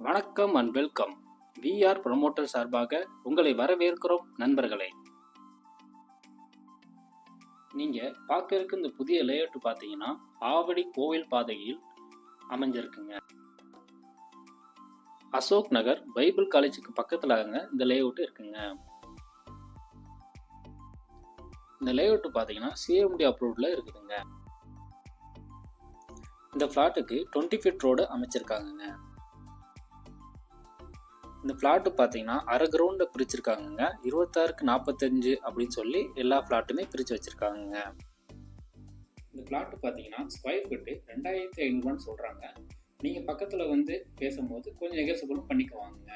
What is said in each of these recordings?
வணக்கம் and welcome VR promoter சார்பாக உங்களை வரவேற்கிறோம் நண்பர்களே. நீங்கள் பார்க்க இருக்க இந்த புதிய லேஅவுட் பார்த்தீங்கன்னா ஆவடி கோவில் பாதையில் அமைஞ்சிருக்குங்க. அசோக் நகர் பைபிள் காலேஜுக்கு பக்கத்துலங்க இந்த லேஅவுட் இருக்குங்க. இந்த லேஅவுட் பார்த்தீங்கன்னா சிஎம்டி அப்ரூவ்டில் இருக்குதுங்க. இந்த ஃப்ளாட்டுக்கு டுவெண்ட்டி ஃபீட் ரோடு அமைச்சிருக்காங்கங்க. இந்த ஃப்ளாட்டு பார்த்தீங்கன்னா அரை கிரவுண்டில் பிரிச்சிருக்காங்கங்க. இருபத்தாறுக்கு நாற்பத்தஞ்சு அப்படின்னு சொல்லி எல்லா ஃப்ளாட்டுமே பிரித்து வச்சுருக்காங்கங்க. இந்த ஃப்ளாட்டு பார்த்தீங்கன்னா ஸ்கொயர் ஃபீட்டு ரெண்டாயிரத்தி ஐநூறுவான்னு சொல்கிறாங்க நீங்கள் பக்கத்தில் வந்து பேசும்போது கொஞ்சம் நெகசபிளும் பண்ணிக்குவாங்க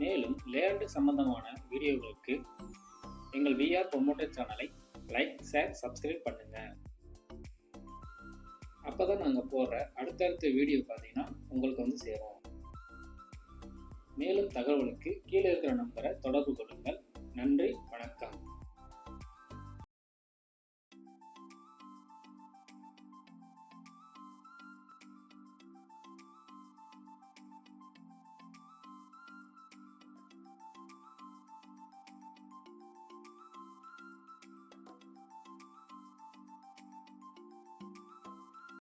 மேலும் லேஅவுட் சம்பந்தமான வீடியோகளுக்கு எங்கள் விஆர் ப்ரொமோட்டர் சேனலை லைக் ஷேர் சப்ஸ்கிரைப் பண்ணுங்க. அப்போ தான் நாங்கள் போடுற அடுத்தடுத்த வீடியோ பார்த்தீங்கன்னா உங்களுக்கு வந்து சேரும். மேலும் தகவலுக்கு கீழே இருக்கிற நம்பரை